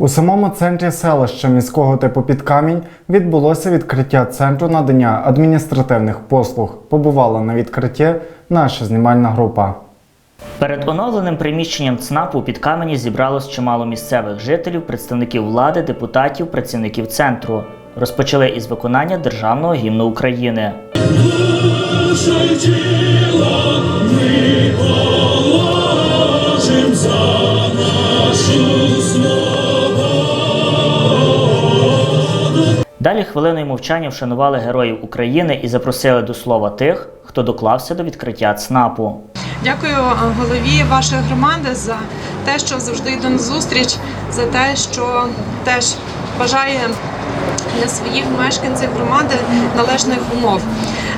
У самому центрі селища міського типу Підкамінь відбулося відкриття центру надання адміністративних послуг. Побувала на відкритті наша знімальна група. Перед оновленим приміщенням ЦНАПу під камені зібралось чимало місцевих жителів, представників влади, депутатів, працівників центру. Розпочали із виконання державного гімну України. Далі хвилиною мовчання вшанували героїв України і запросили до слова тих, хто доклався до відкриття ЦНАПу. Дякую е, голові вашої громади за те, що завжди йде на зустріч, за те, що теж бажає для своїх мешканців громади належних умов.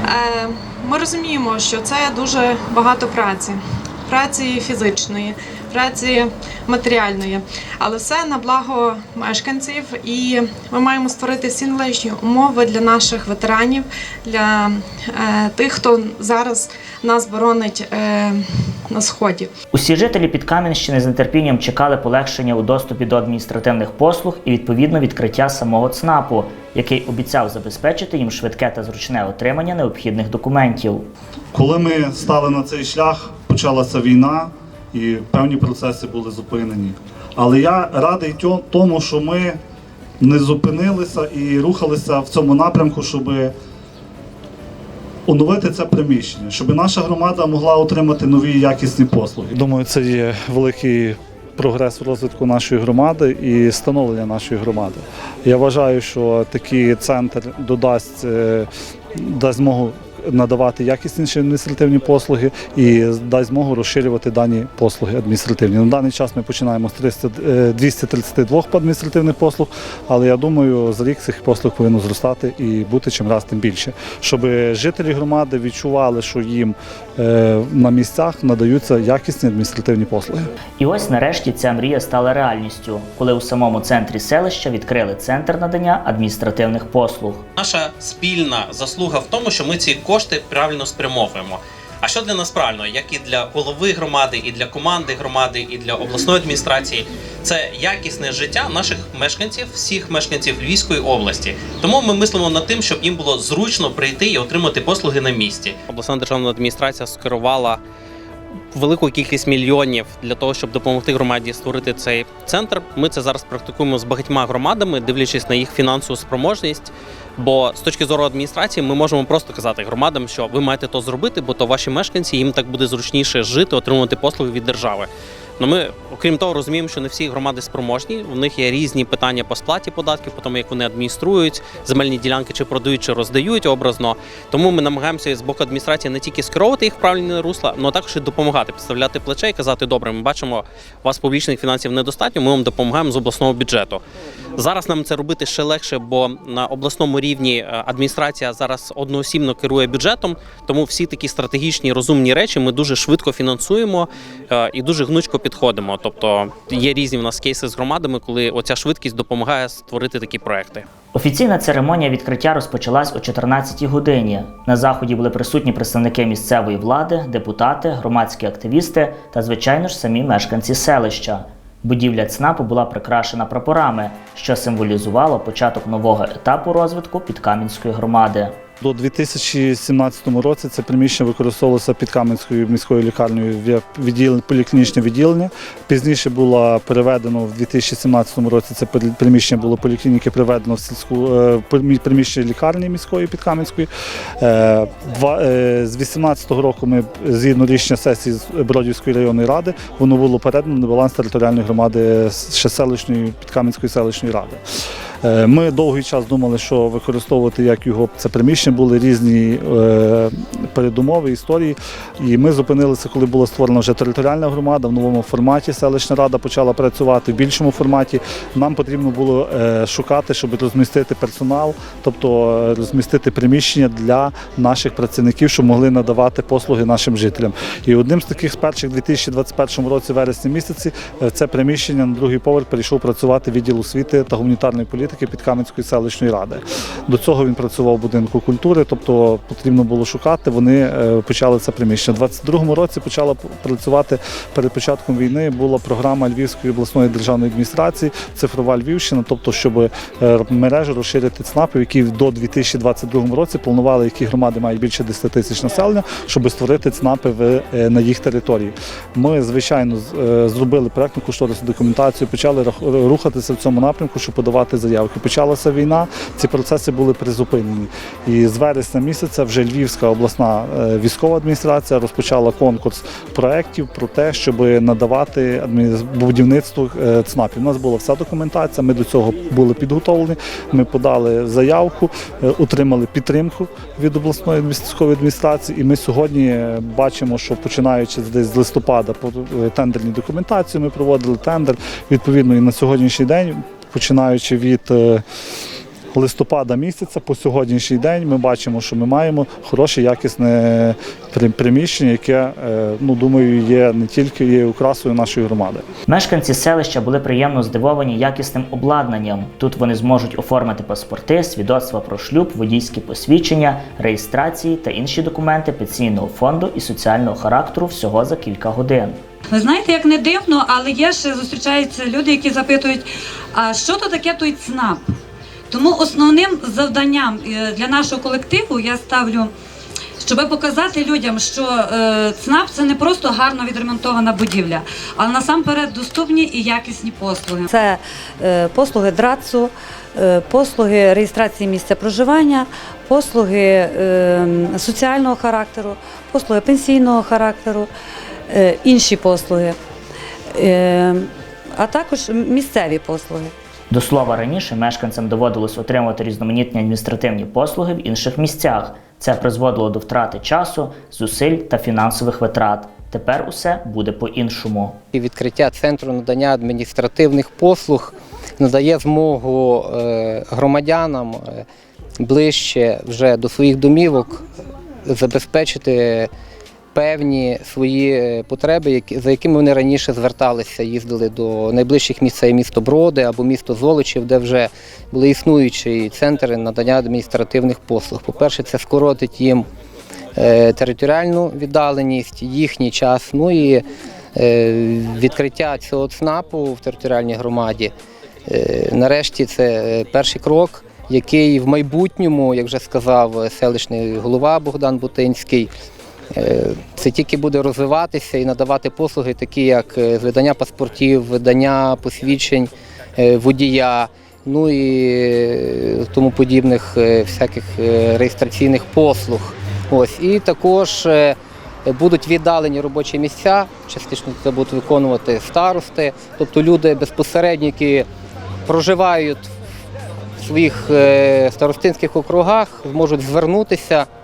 Е, Ми розуміємо, що це дуже багато праці, праці фізичної, праці матеріальної, але все на благо мешканців, і ми маємо створити всі належні умови для наших ветеранів, для е, тих, хто зараз нас боронить е, на сході. Усі жителі Підкам'янщини з нетерпінням чекали полегшення у доступі до адміністративних послуг і відповідно відкриття самого ЦНАПу, який обіцяв забезпечити їм швидке та зручне отримання необхідних документів. Коли ми стали на цей шлях, почалася війна і певні процеси були зупинені. Але я радий тому, що ми не зупинилися і рухалися в цьому напрямку, щоб оновити це приміщення, щоб наша громада могла отримати нові якісні послуги. Думаю, це є великий прогрес в розвитку нашої громади і становлення нашої громади. Я вважаю, що такий центр додасть е, дасть змогу надавати якісніші адміністративні послуги і дасть змогу розширювати дані послуги адміністративні. На даний час ми починаємо з 300, е, 232 адміністративних послуг, але я думаю, за рік цих послуг повинно зростати і бути чим раз тим більше, щоб жителі громади відчували, що їм е, на місцях надаються якісні адміністративні послуги. І ось нарешті ця мрія стала реальністю, коли у самому центрі селища відкрили центр надання адміністративних послуг. Наша спільна заслуга в тому, що ми ці кошти правильно спрямовуємо. А що для нас правильно, як і для голови громади, і для команди громади, і для обласної адміністрації, це якісне життя наших мешканців, всіх мешканців Львівської області. Тому ми мислимо над тим, щоб їм було зручно прийти і отримати послуги на місці. Обласна державна адміністрація скерувала велику кількість мільйонів для того, щоб допомогти громаді створити цей центр. Ми це зараз практикуємо з багатьма громадами, дивлячись на їх фінансову спроможність. Бо з точки зору адміністрації ми можемо просто казати громадам, що ви маєте то зробити, бо то ваші мешканці їм так буде зручніше жити, отримувати послуги від держави. Ну ми, окрім того, розуміємо, що не всі громади спроможні. У них є різні питання по сплаті податків, по тому як вони адмініструють земельні ділянки, чи продають, чи роздають образно. Тому ми намагаємося з боку адміністрації не тільки скеровувати їх в правильне русло, але також і допомагати, підставляти плече і казати, добре, ми бачимо, у вас публічних фінансів недостатньо. Ми вам допомагаємо з обласного бюджету. Зараз нам це робити ще легше, бо на обласному рівні е, адміністрація зараз одноосібно керує бюджетом. Тому всі такі стратегічні розумні речі ми дуже швидко фінансуємо е, і дуже гнучко підходимо. Тобто є різні в нас кейси з громадами, коли оця швидкість допомагає створити такі проекти. Офіційна церемонія відкриття розпочалась о 14-й годині. На заході були присутні представники місцевої влади, депутати, громадські активісти та, звичайно ж, самі мешканці селища. Будівля ЦНАПу була прикрашена прапорами, що символізувало початок нового етапу розвитку Підкам'янської громади. До 2017 році це приміщення використовувалося під Кам'янською міською лікарнею як поліклінічне відділення. Пізніше було переведено в 2017 році. Це приміщення було поліклініки приведено в сільську е, приміщення лікарні міської під Кам'янської. Е, е, З 2018 року ми згідно рішення сесії з Бродівської районної ради воно було передано на баланс територіальної громади ще селищної Підкам'янської селищної ради. Е, Ми довгий час думали, що використовувати як його це приміщення були різні е, передумови, історії. І ми зупинилися, коли була створена вже територіальна громада в новому форматі. Селищна рада почала працювати в більшому форматі. Нам потрібно було е, шукати, щоб розмістити персонал, тобто розмістити приміщення для наших працівників, щоб могли надавати послуги нашим жителям. І одним з таких перших у 2021 році, вересні місяці, це приміщення на другий поверх перейшов працювати відділ освіти та гуманітарної політики політики Підкаменської селищної ради. До цього він працював в будинку культури, тобто потрібно було шукати. Вони е, почали це приміщення. У 22-му році почала працювати перед початком війни. Була програма Львівської обласної державної адміністрації Цифрова Львівщина, тобто, щоб е, мережу розширити ЦНАПів, які до 2022 році планували, які громади мають більше 10 тисяч населення, щоб створити ЦНАПи е, на їх території. Ми, звичайно, зробили проектну кошторисну документацію, почали рухатися в цьому напрямку, щоб подавати заявки. Почалася війна, ці процеси були призупинені. І з вересня місяця вже Львівська обласна е, військова адміністрація розпочала конкурс проєктів про те, щоб надавати будівництво е, ЦНАПів. У нас була вся документація, ми до цього були підготовлені. Ми подали заявку, е, отримали підтримку від обласної військової адміністрації. І ми сьогодні бачимо, що починаючи десь з листопада по тендерній документації, ми проводили тендер. Відповідно, і на сьогоднішній день, починаючи від е, листопада місяця по сьогоднішній день ми бачимо, що ми маємо хороше якісне приміщення, яке, е, ну думаю, є не тільки є украсою нашої громади. Мешканці селища були приємно здивовані якісним обладнанням. Тут вони зможуть оформити паспорти, свідоцтва про шлюб, водійські посвідчення, реєстрації та інші документи пенсійного фонду і соціального характеру всього за кілька годин. Ви знаєте, як не дивно, але є ще зустрічаються люди, які запитують, а що то таке той ЦНАП? Тому основним завданням е, для нашого колективу я ставлю, щоб показати людям, що е, ЦНАП це не просто гарно відремонтована будівля, але насамперед доступні і якісні послуги. Це е, послуги ДРАЦу, послуги реєстрації місця проживання, послуги е, соціального характеру, послуги пенсійного характеру, інші послуги, е, а також місцеві послуги. До слова, раніше мешканцям доводилось отримувати різноманітні адміністративні послуги в інших місцях. Це призводило до втрати часу, зусиль та фінансових витрат. Тепер усе буде по-іншому. Відкриття центру надання адміністративних послуг надає змогу е, громадянам е, ближче вже до своїх домівок забезпечити певні свої е, потреби, які, за якими вони раніше зверталися, їздили до найближчих місць, місто Броди або місто Золочів, де вже були існуючі центри надання адміністративних послуг. По-перше, це скоротить їм е, територіальну віддаленість, їхній час, ну і е, відкриття цього ЦНАПу в територіальній громаді. Нарешті це перший крок, який в майбутньому, як вже сказав селищний голова Богдан Бутинський, це тільки буде розвиватися і надавати послуги, такі як е, видання паспортів, видання посвідчень е, водія, ну і е, тому подібних е, всяких е, реєстраційних послуг. Ось і також е, будуть віддалені робочі місця. Частично це будуть виконувати старости, тобто люди безпосередньо, які проживають в своїх е, старостинських округах, зможуть звернутися е,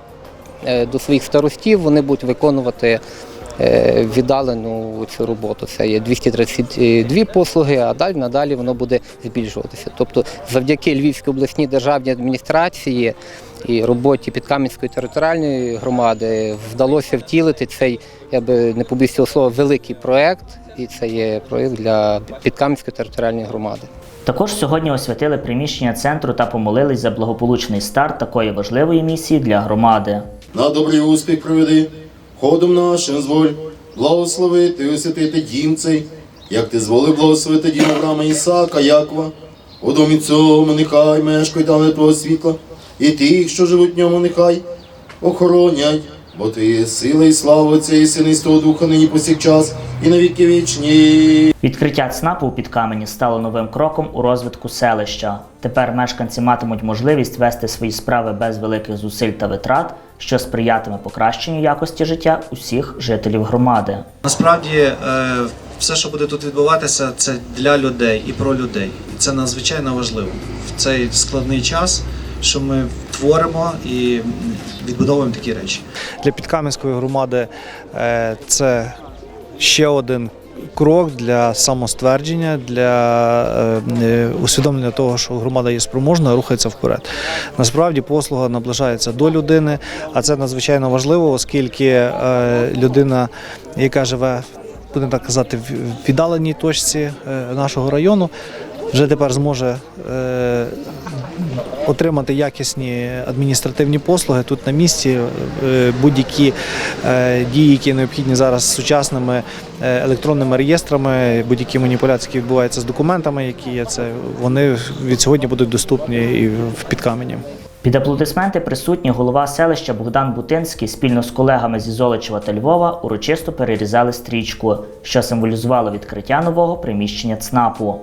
до своїх старостів, вони будуть виконувати е, віддалену цю роботу. Це є 232 послуги, а далі надалі воно буде збільшуватися. Тобто, завдяки Львівській обласній державній адміністрації і роботі Підкам'янської територіальної громади вдалося втілити цей, я би не цього слова, великий проект. І це є проект для Підкам'янської територіальної громади. Також сьогодні освятили приміщення центру та помолились за благополучний старт такої важливої місії для громади. На добрий успіх приведи, ходом нашим зволь, благословити освятити дім цей, як ти зволив благословити дім Авраама Ісака, Якова. У домі цьому нехай мешкай дане твого світла, і тих, що живуть в ньому, нехай охоронять, бо ти є сила і слава Отця і Сина і Святого Духа нині повсякчас і на віки вічні. Відкриття ЦНАПу у Підкамені стало новим кроком у розвитку селища. Тепер мешканці матимуть можливість вести свої справи без великих зусиль та витрат, що сприятиме покращенню якості життя усіх жителів громади. Насправді е, все, що буде тут відбуватися, це для людей і про людей. І це надзвичайно важливо в цей складний час, що ми творимо і відбудовуємо такі речі. для Підкам'янської громади е, це ще один крок для самоствердження, для е, е, усвідомлення того, що громада є спроможна, рухається вперед. Насправді послуга наближається до людини, а це надзвичайно важливо, оскільки людина, яка живе, будемо так казати, в віддаленій точці нашого району. вже тепер зможе отримати якісні адміністративні послуги тут на місці. Е, Будь-які е, дії, які необхідні зараз сучасними е, електронними реєстрами, будь-які маніпуляції, які відбуваються з документами, які є це, вони від сьогодні будуть доступні і в підкамені. Під аплодисменти присутні голова селища Богдан Бутинський спільно з колегами зі Золочева та Львова урочисто перерізали стрічку, що символізувало відкриття нового приміщення ЦНАПу.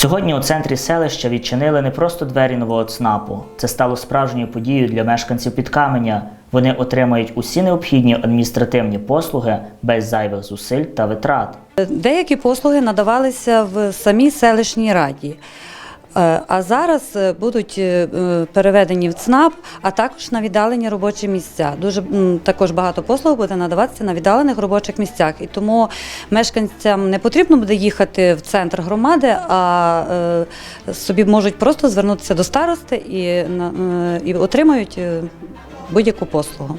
Сьогодні у центрі селища відчинили не просто двері нового ЦНАПу. Це стало справжньою подією для мешканців Підкаменя. Вони отримають усі необхідні адміністративні послуги без зайвих зусиль та витрат. Деякі послуги надавалися в самій селищній раді. Е, А зараз е, будуть е, переведені в ЦНАП, а також на віддалені робочі місця. Дуже також багато послуг буде надаватися на віддалених робочих місцях. І тому мешканцям не потрібно буде їхати в центр громади, а собі можуть просто звернутися до старости і, і отримають будь-яку послугу.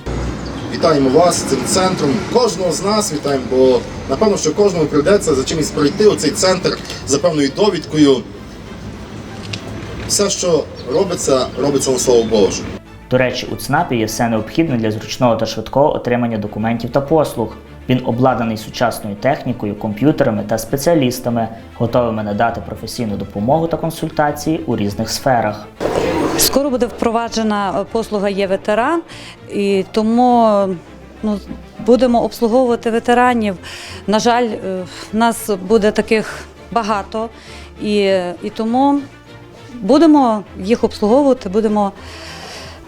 Вітаємо вас цим центром. Кожного з нас вітаємо, бо напевно, що кожному прийдеться за чимось пройти у цей центр за певною довідкою. Все, що робиться, робиться на слово Боже. До речі, у ЦНАПі є все необхідне для зручного та швидкого отримання документів та послуг. Він обладнаний сучасною технікою, комп'ютерами та спеціалістами, готовими надати професійну допомогу та консультації у різних сферах. Скоро буде впроваджена е, послуга є ветеран, і тому ну, будемо обслуговувати ветеранів. На жаль, е, нас буде таких багато, і, і тому будемо їх обслуговувати, будемо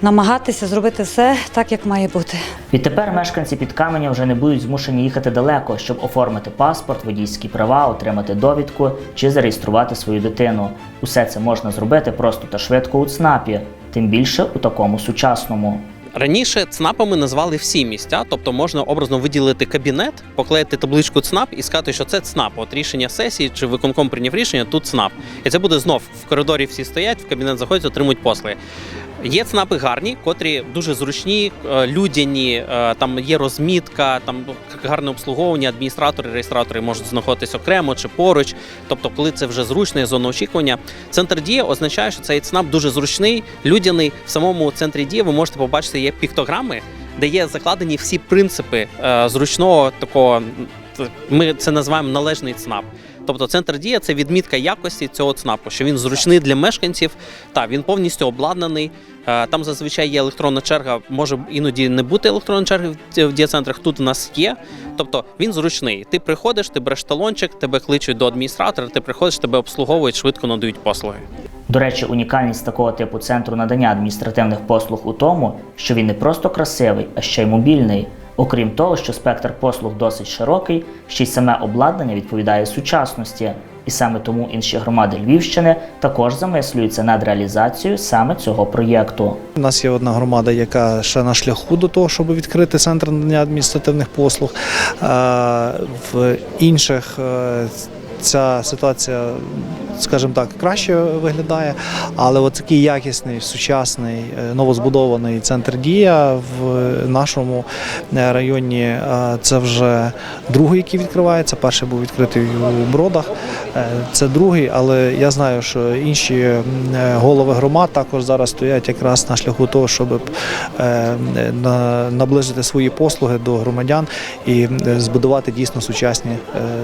намагатися зробити все так, як має бути. Відтепер мешканці Підкаменя вже не будуть змушені їхати далеко, щоб оформити паспорт, водійські права, отримати довідку чи зареєструвати свою дитину. Усе це можна зробити просто та швидко у ЦНАПі, тим більше у такому сучасному. Раніше ЦНАПами назвали всі місця, тобто можна образно виділити кабінет, поклеїти табличку ЦНАП і сказати, що це ЦНАП. От рішення сесії чи виконком прийняв рішення, тут ЦНАП. І це буде знов в коридорі всі стоять, в кабінет заходять, отримують послуги. Є ЦНАПи гарні, котрі дуже зручні, е, людяні, е, там є розмітка, там гарне обслуговування, адміністратори, реєстратори можуть знаходитись окремо чи поруч. Тобто, коли це вже зручно, є зона очікування. Центр дія означає, що цей ЦНАП дуже зручний, людяний. В самому центрі дії ви можете побачити є піктограми, де є закладені всі принципи е, зручного такого. Ми це називаємо належний ЦНАП. Тобто центр дія це відмітка якості цього ЦНАПу, що він зручний для мешканців. Та він повністю обладнаний. Е, Там зазвичай є електронна черга, може іноді не бути електронної черги в в дієцентрах. Тут у нас є. Тобто він зручний. Ти приходиш, ти береш талончик, тебе кличуть до адміністратора, ти приходиш, тебе обслуговують, швидко надають послуги. До речі, унікальність такого типу центру надання адміністративних послуг у тому, що він не просто красивий, а ще й мобільний. Окрім того, що спектр послуг досить широкий, ще й саме обладнання відповідає сучасності. І саме тому інші громади Львівщини також замислюються над реалізацією саме цього проєкту. У нас є одна громада, яка ще на шляху до того, щоб відкрити центр надання адміністративних послуг. В інших е, ця ситуація, скажімо так, краще виглядає, але от такий якісний, сучасний, е, новозбудований центр дія в нашому е, районі е, це вже другий, який відкривається. Перший був відкритий у Бродах. Це другий, але я знаю, що інші голови громад також зараз стоять якраз на шляху того, щоб на- наблизити свої послуги до громадян і збудувати дійсно сучасні,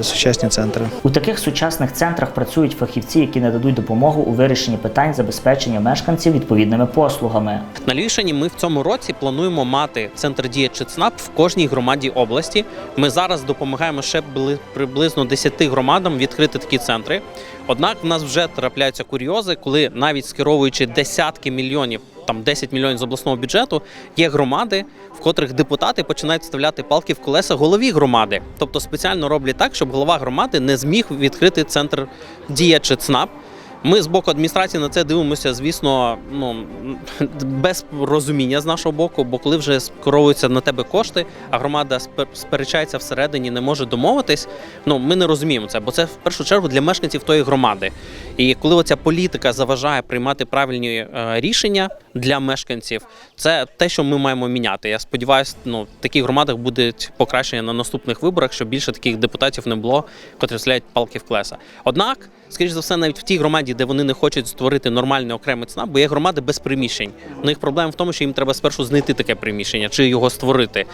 сучасні центри. Таких сучасних центрах працюють фахівці, які нададуть допомогу у вирішенні питань забезпечення мешканців відповідними послугами. На Львівщині ми в цьому році плануємо мати центр дія чи в кожній громаді області. Ми зараз допомагаємо ще бли- приблизно 10 громадам відкрити такі центри. Однак в нас вже трапляються курйози, коли навіть скеровуючи десятки мільйонів, там 10 мільйонів з обласного бюджету, є громади, в котрих депутати починають вставляти палки в колеса голові громади. Тобто спеціально роблять так, щоб голова громади не зміг відкрити центр дія чи ЦНАП. Ми з боку адміністрації на це дивимося, звісно, ну без розуміння з нашого боку, бо коли вже скеровуються на тебе кошти, а громада спер- сперечається всередині, не може домовитись. Ну ми не розуміємо це, бо це в першу чергу для мешканців тої громади. І коли оця політика заважає приймати правильні е, рішення для мешканців, це те, що ми маємо міняти. Я сподіваюся, ну в таких громадах буде покращення на наступних виборах, щоб більше таких депутатів не було, котрі стріляють палки в клеса. Однак, скоріш за все, навіть в тій громаді, де вони не хочуть створити нормальний окремий ЦНАП, бо є громади без приміщень. У них проблема в тому, що їм треба спершу знайти таке приміщення чи його створити.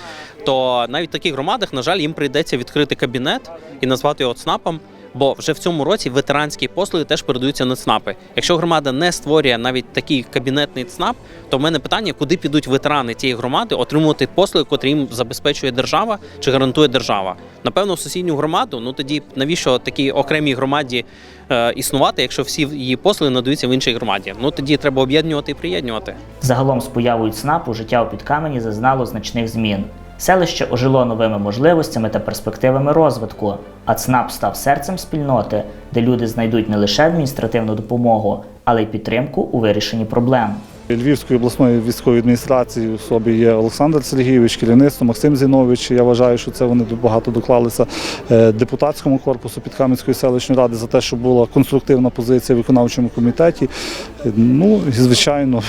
То навіть в таких громадах, на жаль, їм прийдеться відкрити кабінет і назвати його ЦНАПом. Бо вже в цьому році ветеранські послуги теж передаються на ЦНАПи. Якщо громада не створює навіть такий кабінетний ЦНАП, то в мене питання, куди підуть ветерани цієї громади отримувати послуги, котрі їм забезпечує держава чи гарантує держава. Напевно, в сусідню громаду, ну тоді навіщо такій окремій громаді е, існувати, якщо всі її послуги надаються в іншій громаді? Ну тоді треба об'єднувати і приєднувати. Загалом з появою ЦНАПу життя у Підкамені зазнало значних змін. Селище ожило новими можливостями та перспективами розвитку, а ЦНАП став серцем спільноти, де люди знайдуть не лише адміністративну допомогу, але й підтримку у вирішенні проблем. Львівської обласної військової адміністрації в собі є Олександр Сергійович, керівництво Максим Зінович. Я вважаю, що це вони багато доклалися е, депутатському корпусу Підкам'янської селищної ради за те, що була конструктивна позиція в виконавчому комітеті. Ну і звичайно,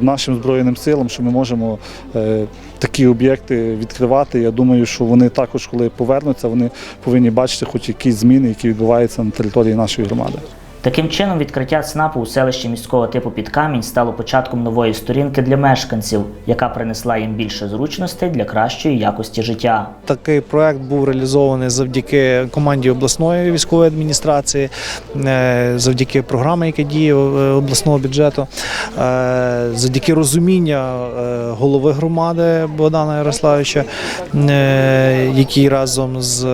нашим збройним силам, що ми можемо е, такі об'єкти відкривати. Я думаю, що вони також, коли повернуться, вони повинні бачити хоч якісь зміни, які відбуваються на території нашої громади. Таким чином, відкриття ЦНАПу у селищі міського типу Підкамінь стало початком нової сторінки для мешканців, яка принесла їм більше зручностей для кращої якості життя. Такий проект був реалізований завдяки команді обласної військової адміністрації, е, завдяки програмі, яка діє е, обласного бюджету, е, завдяки розуміння голови громади Богдана Ярославича, який разом з,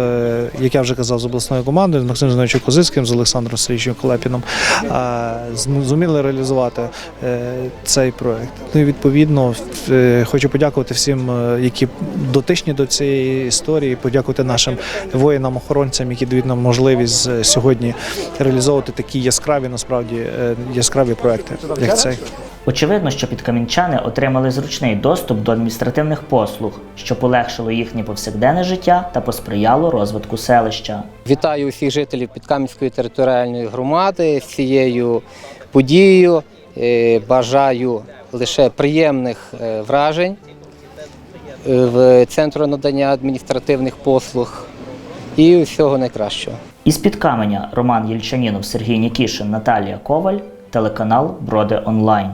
як я вже казав, з обласною командою, з Максимом Зиновичем Козицьким, з Олександром Сергійовичем Колепіном, е, зуміли реалізувати е, цей проект. Ну і відповідно е, хочу подякувати всім, е, які дотичні до цієї історії, подякувати нашим воїнам-охоронцям, які дають нам можливість сьогодні реалізовувати такі яскраві, насправді яскраві проекти, як цей. Очевидно, що підкамінчани отримали зручний доступ до адміністративних послуг, що полегшило їхнє повсякденне життя та посприяло розвитку селища. Вітаю усіх жителів Підкам'янської територіальної громади з цією подією. Е, Бажаю лише приємних е, вражень е, в центру надання адміністративних послуг і всього найкращого. Із Підкаменя Роман Єльчанінов, Сергій Нікішин, Наталія Коваль, телеканал Броди Онлайн.